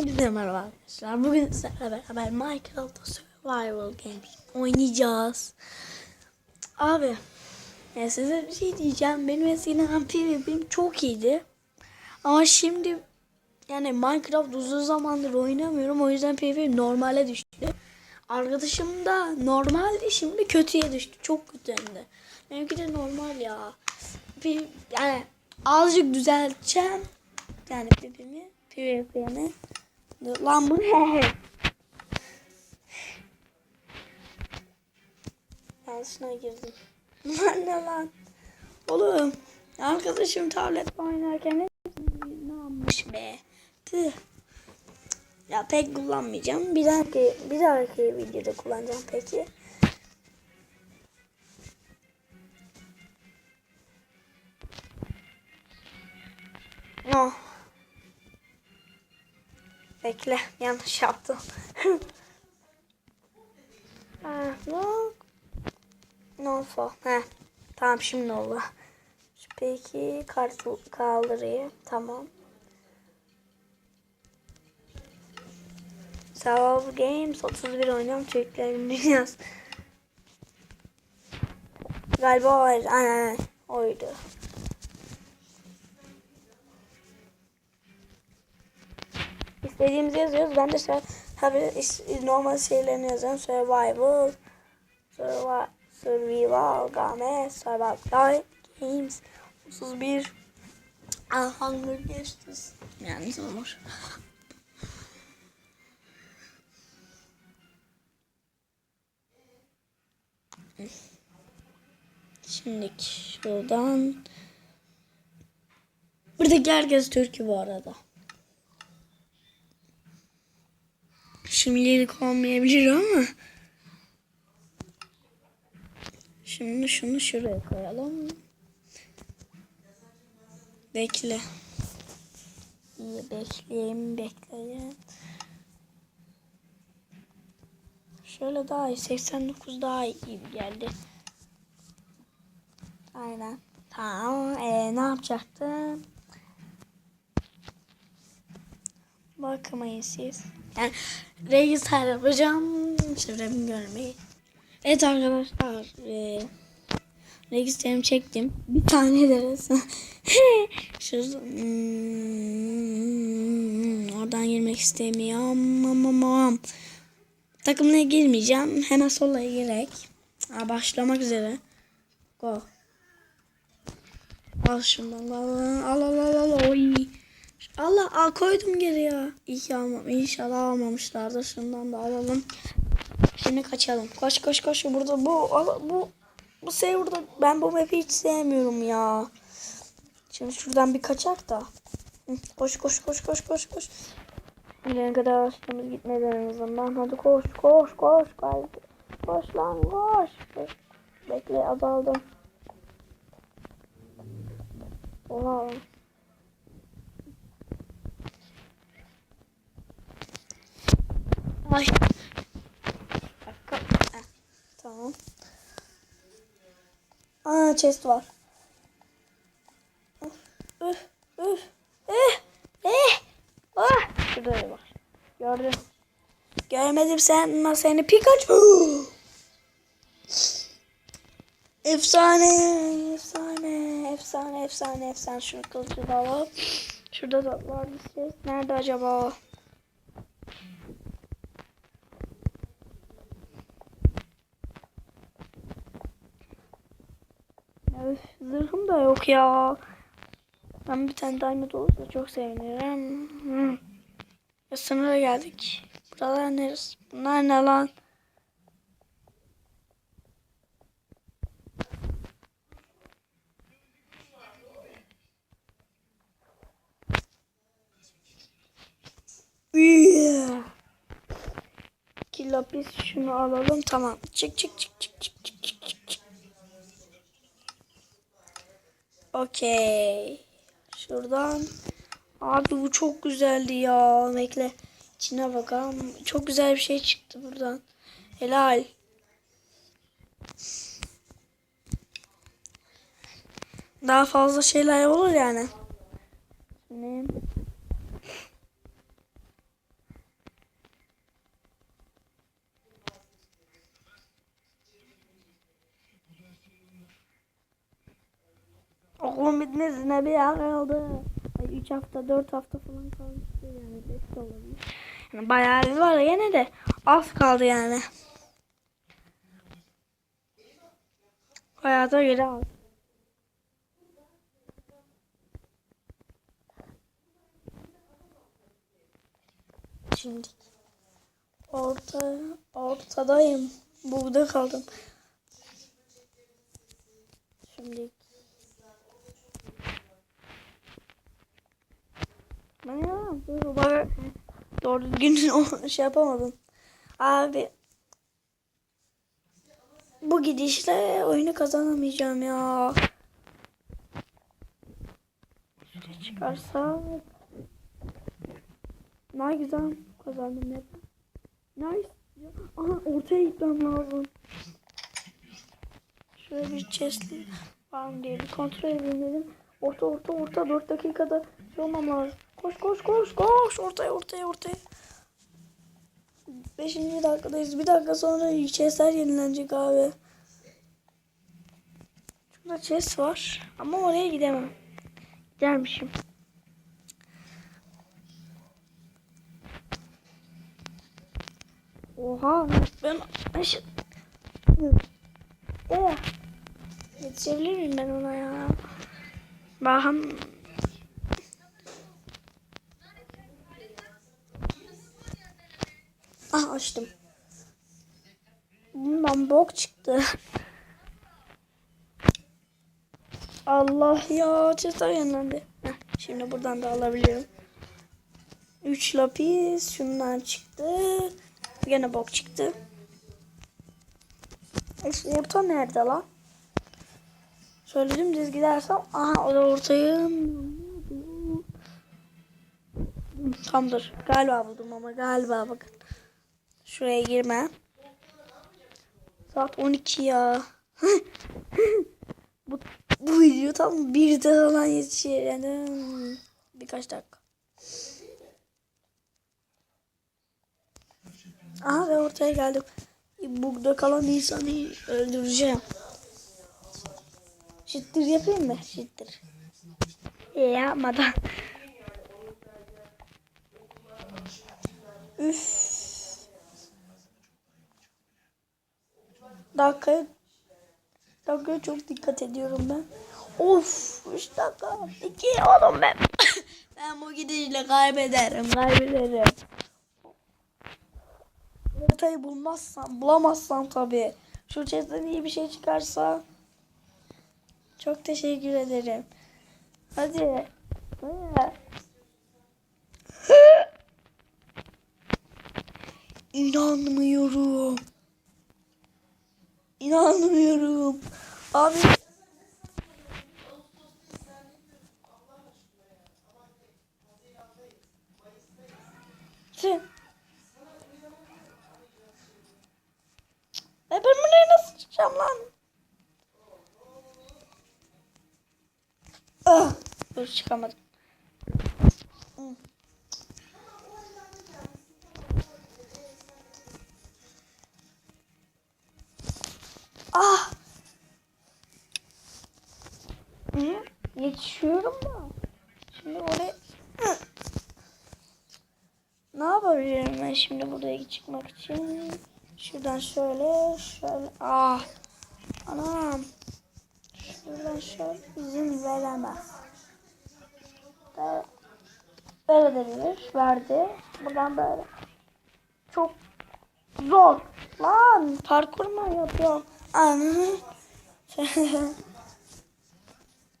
Hepinize merhaba arkadaşlar. Bugün sizlerle beraber Minecraft Survival Games oynayacağız. Abi, ya size bir şey diyeceğim. Benim eskiden PvP'm çok iyiydi. Ama şimdi yani Minecraft uzun zamandır oynamıyorum. O yüzden PvP normale düştü. Arkadaşım da normaldi şimdi kötüye düştü. Çok kötü hem de. Benimki de normal ya. Yani azıcık düzelteceğim. Yani PvP'mi. PvP'mi. Lan bu ne? Yanlışına girdim. Lan ne lan? Oğlum. Arkadaşım tablet oynarken ne, yapmış be? Tüh. Ya pek kullanmayacağım. Bir dahaki, bir dahaki videoda kullanacağım peki. Bekle yanlış yaptım. ha, no. For. Heh. Tamam şimdi oldu. Peki kartı kaldırayım. Tamam. Survival Games 31 oynuyorum çocukların dünyası. Galiba. Aynen aynen. Oydu. İstediğimizi yazıyoruz. Ben de tabii normal şeylerini yazıyorum. Survival, survival, survival game, survival games, 31, Ah, Hunger Games. Yani olur. Şimdi şuradan Buradaki herkes Türk'ü bu arada. Şimdilik olmayabilir ama Şimdi şunu şuraya koyalım. Bekle. İyi bekleyin bekleyin. Şöyle daha iyi. 89 daha iyi geldi. Aynen. Tamam. Ee, ne yapacaktım? Bakmayın siz. Yani registar yapacağım. Çevremi görmeyi. Evet arkadaşlar. E, registrimi çektim. Bir tane de. Şurada, hmm, oradan girmek istemiyorum. Amamam. Takımına girmeyeceğim. Hemen sola girek. Aa, başlamak üzere. Go. Al şundan. Al al al. Allah al koydum geri ya. İyi ki almam. İnşallah almamışlardır. Şundan da alalım. Şimdi kaçalım. Koş koş koş. Burada bu bu bu burada. Ben bu map'i hiç sevmiyorum ya. Şimdi şuradan bir kaçak da. Koş koş koş koş koş koş. Nereye kadar açtığımız gitmeden en azından. Hadi koş koş koş. Koş, koş lan. Koş. Bekle azaldım. Oha. Dakika. Heh, Tamam. Aa chest var. Eh, eh, ah. Şurada da var. Gördüm. Görmedim sen seni Pikachu. Efsane, efsane, efsane, efsane, efsane. Şunu kılıcı da alalım. Şurada da var bir şey. Nerede acaba? Öf, zırhım da yok ya. Ben bir tane diamond olursa çok sevinirim. Ya sınıra geldik. Buralar neresi? Bunlar ne lan? İki lapis şunu alalım. Tamam. Çık çık çık çık çık. çık. Okey. Şuradan. Abi bu çok güzeldi ya. Bekle. İçine bakalım. Çok güzel bir şey çıktı buradan. Helal. Daha fazla şeyler olur yani. Ne? Bitmesine bir ay kaldı. 3 hafta 4 hafta falan kalmıştı yani 5 de olabilir. Yani bayağı var yine de az kaldı yani. Hayata göre az. Şimdi orta ortadayım. Burada kaldım. Şimdi ben ya dur bak doğru düzgün şey yapamadım. Abi bu gidişle oyunu kazanamayacağım ya. Şuraya çıkarsak ne güzel kazandım ya. Nice. Aha ortaya gitmem lazım. Şöyle bir chest'i var mı diye bir kontrol edeyim dedim. Orta orta orta 4 dakikada şey olmam lazım. Koş koş koş koş ortaya ortaya ortaya. 5. dakikadayız. Bir dakika sonra chest'ler yenilenecek abi. Şurada chest var ama oraya gidemem. Gidermişim. Oha ben. Oh. Yetişebilir miyim ben ona ya? Bakın. Açtım. Bundan bok çıktı. Allah ya yanlandı. Heh, şimdi buradan da alabilirim. 3 lapis şundan çıktı. Gene bok çıktı. E, orta nerede lan? Şöyle dümdüz gidersem aha o da ortayım. Tamdır. Galiba buldum ama galiba bakın. Şuraya girme. Saat 12 ya. bu, bu video tam bir falan yetişir. Yani birkaç dakika. Aha ve ortaya geldim. Burada kalan insanı öldüreceğim. Şittir yapayım mı? Şittir. Yapmadan. Üf. Dakika. Dakikaya çok dikkat ediyorum ben. Of. 3 dakika. 2 oğlum ben. ben bu gidişle kaybederim. Kaybederim. Ortayı bulmazsam, bulamazsam tabii. Şu chest'ten iyi bir şey çıkarsa çok teşekkür ederim. Hadi. İnanmıyorum. İnanmıyorum. Abi. Sen. E ben buraya nasıl çıkacağım lan? Ah, dur çıkamadım. Yetişiyorum da. Şimdi oraya... Ne yapabilirim ben şimdi buraya çıkmak için? Şuradan şöyle, şöyle. Ah. Anam. Şuradan şöyle izin veremez. Böyle de verir. Verdi. Buradan böyle. Çok zor. Lan parkur mu yapıyorum? Anı.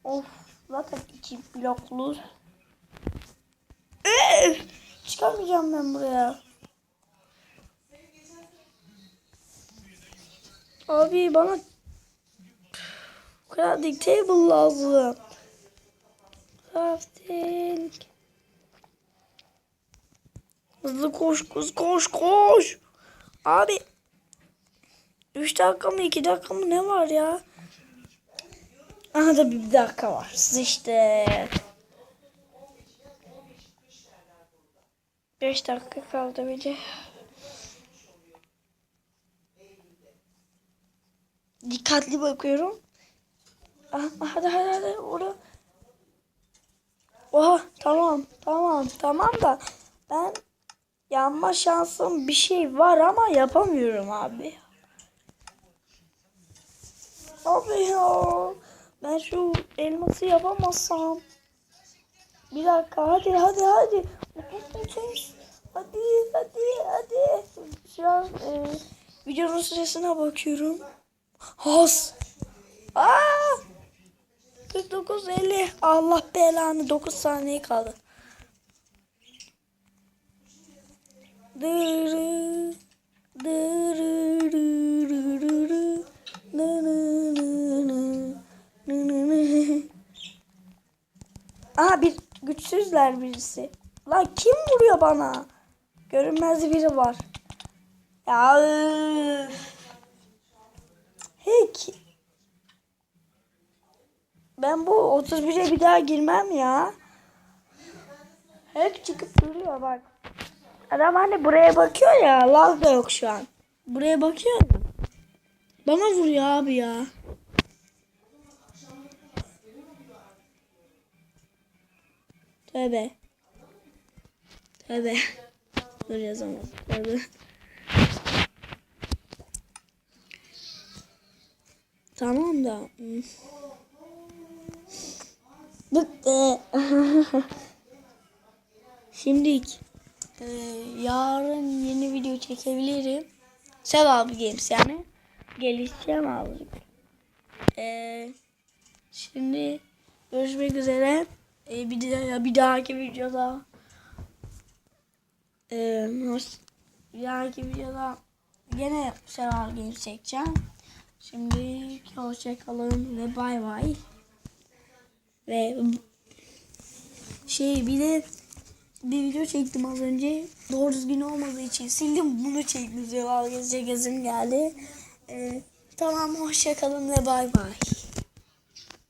of. Zaten iki bloklu. Üf! Çıkamayacağım ben buraya. Abi bana crafting table lazım. Crafting. Hızlı koş koş koş koş. Abi. 3 dakika mı 2 dakika mı ne var ya? Aha da bir dakika var. İşte. 5 dakika kaldı bir Dikkatli bakıyorum. Ah, hadi hadi hadi orada Oha tamam tamam tamam da ben yanma şansım bir şey var ama yapamıyorum abi. Abi ya ben şu elması yapamazsam. Bir dakika hadi hadi hadi. Hadi hadi hadi. Şu an e, videonun süresine bakıyorum. Has. Aa! 49 50. Allah belanı 9 saniye kaldı. Dırı, dırı, dırı, Bir güçsüzler birisi. Lan kim vuruyor bana? Görünmez biri var. Ya ki- ben bu 31'e bir daha girmem ya. Hep çıkıp duruyor bak. Adam hani buraya bakıyor ya. Lag da yok şu an. Buraya bakıyor. Bana vuruyor abi ya. Tövbe. Tövbe. Dur yazamam. Tövbe. Tamam da. hmm. Bıktı. Şimdilik e, yarın yeni video çekebilirim. Sevabı Games yani. Gelişeceğim azıcık. E, şimdi görüşmek üzere. E, bir, de, bir dahaki videoda e, hoş- bir dahaki videoda gene Sevabı Games çekeceğim. Şimdi hoşçakalın ve bay bay. Ve şey bir de bir video çektim az önce. Doğru düzgün olmadığı için sildim. Bunu çektim. Cevap gezecek gezim geldi. Ee, tamam hoşçakalın ve bay bay.